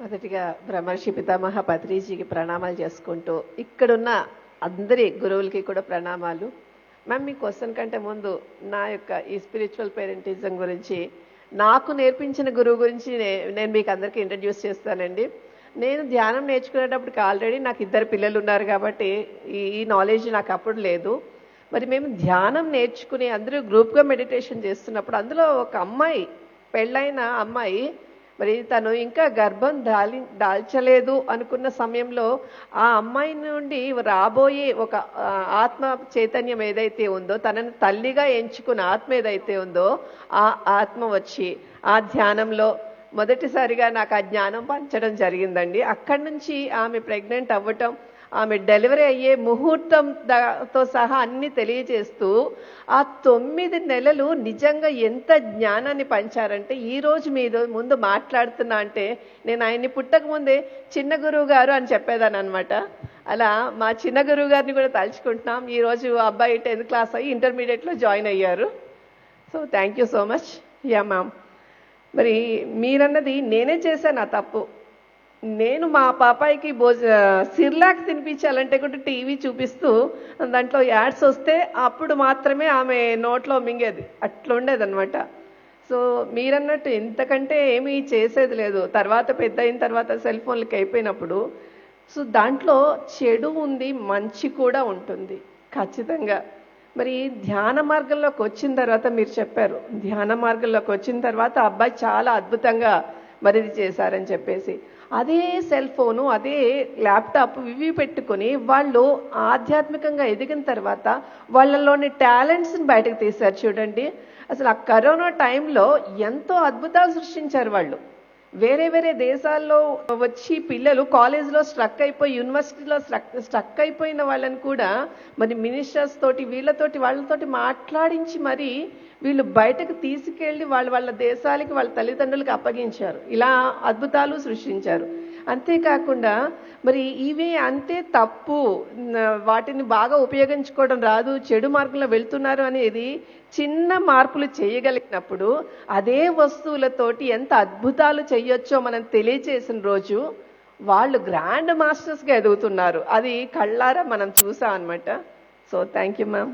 మొదటిగా బ్రహ్మర్షి పితామహ పత్రిజీకి ప్రణామాలు చేసుకుంటూ ఇక్కడున్న అందరి గురువులకి కూడా ప్రణామాలు. మ్యామ్ మీ క్వశ్చన్ కంటే ముందు నా యొక్క ఈ స్పిరిచువల్ పేరెంటిజం గురించి నాకు నేర్పించిన గురువు గురించి నే- నేను మీకు అందరికీ ఇంట్రడ్యూస్ చేస్తానండి. నేను ధ్యానం నేర్చుకునేటప్పటికి ఆల్రెడీ నాకు ఇద్దరు పిల్లలు ఉన్నారు కాబట్టి ఈ ఈ నాలెడ్జ్ నాకు అప్పుడు లేదు. మరి మేము ధ్యానం నేర్చుకుని అందరూ గ్రూప్గా మెడిటేషన్ చేస్తున్నప్పుడు అందులో ఒక అమ్మాయి పెళ్ళైన అమ్మాయి మరి తను ఇంకా గర్భం దాలి దాల్చలేదు అనుకున్న సమయంలో ఆ అమ్మాయి నుండి రాబోయే ఒక ఆత్మ చైతన్యం ఏదైతే ఉందో తనను తల్లిగా ఎంచుకున్న ఆత్మ ఏదైతే ఉందో ఆ ఆత్మ వచ్చి ఆ ధ్యానంలో మొదటిసారిగా నాకు ఆ జ్ఞానం పంచడం జరిగిందండి. అక్కడి నుంచి ఆమె ప్రెగ్నెంట్ అవ్వటం ఆమె డెలివరీ అయ్యే ముహూర్తం తో సహా అన్ని తెలియజేస్తూ ఆ తొమ్మిది నెలలు నిజంగా ఎంత జ్ఞానాన్ని పంచారంటే ఈ రోజు మీద ముందు మాట్లాడుతున్నా అంటే నేను ఆయన్ని పుట్టక ముందే చిన్న గురువు గారు అని చెప్పేదాన్ని అనమాట అలా మా చిన్న గురువు గారిని కూడా తలుచుకుంటున్నాం. ఈ రోజు అబ్బాయి టెన్త్ క్లాస్ అయ్యి ఇంటర్మీడియట్లో జాయిన్ అయ్యారు. So thank you so much. Yeah ma'am. మరి మీరన్నది నేనే చేశాను ఆ తప్పు. నేను మా పాపాయికి భోజ సిర్లాక్ తినిపించాలంటే కూడా టీవీ చూపిస్తూ దాంట్లో యాడ్స్ వస్తే అప్పుడు మాత్రమే ఆమె నోట్లో మింగేది. అట్లా ఉండేదన్నమాట. సో మీరన్నట్టు ఎంతకంటే ఏమీ చేసేది లేదు. తర్వాత పెద్ద అయిన తర్వాత సెల్ ఫోన్లకి అయిపోయినప్పుడు సో దాంట్లో చెడు ఉంది మంచి కూడా ఉంటుంది. ఖచ్చితంగా. మరి ధ్యాన మార్గంలోకి వచ్చిన తర్వాత మీరు చెప్పారు. ధ్యాన మార్గంలోకి వచ్చిన తర్వాత అబ్బాయి చాలా అద్భుతంగా మరి ఇది చేశారని చెప్పేసి. అదే సెల్ ఫోను అదే ల్యాప్టాప్ ఇవి పెట్టుకొని వాళ్ళు ఆధ్యాత్మికంగా ఎదిగిన తర్వాత వాళ్ళలోని టాలెంట్స్ని బయటకు తీశారు చూడండి. అసలు ఆ కరోనా టైంలో ఎంతో అద్భుతాలు సృష్టించారు వాళ్ళు. వేరే వేరే దేశాల్లో వచ్చి పిల్లలు కాలేజ్లో స్ట్రక్ అయిపోయి యూనివర్సిటీలో స్ట్రక్ స్ట్రక్ అయిపోయిన వాళ్ళని కూడా మరి మినిస్టర్స్ తోటి వీళ్ళతోటి వాళ్ళతోటి మాట్లాడించి మరి వీళ్ళు బయటకు తీసుకెళ్ళి వాళ్ళ వాళ్ళ దేశాలకి వాళ్ళ తల్లిదండ్రులకు అప్పగించారు. ఇలా అద్భుతాలు సృష్టించారు. అంతేకాకుండా మరి ఇవి అంతే తప్పు వాటిని బాగా ఉపయోగించుకోవడం రాదు చెడు మార్గంలో వెళ్తున్నారు అనేది చిన్న మార్పులు చేయగలిగినప్పుడు అదే వస్తువులతోటి ఎంత అద్భుతాలు చేయొచ్చో మనం తెలియచేసిన రోజు వాళ్ళు గ్రాండ్ మాస్టర్స్గా ఎదుగుతున్నారు. అది కళ్ళారా మనం చూసాం అనమాట సో థ్యాంక్ యూ మ్యామ్.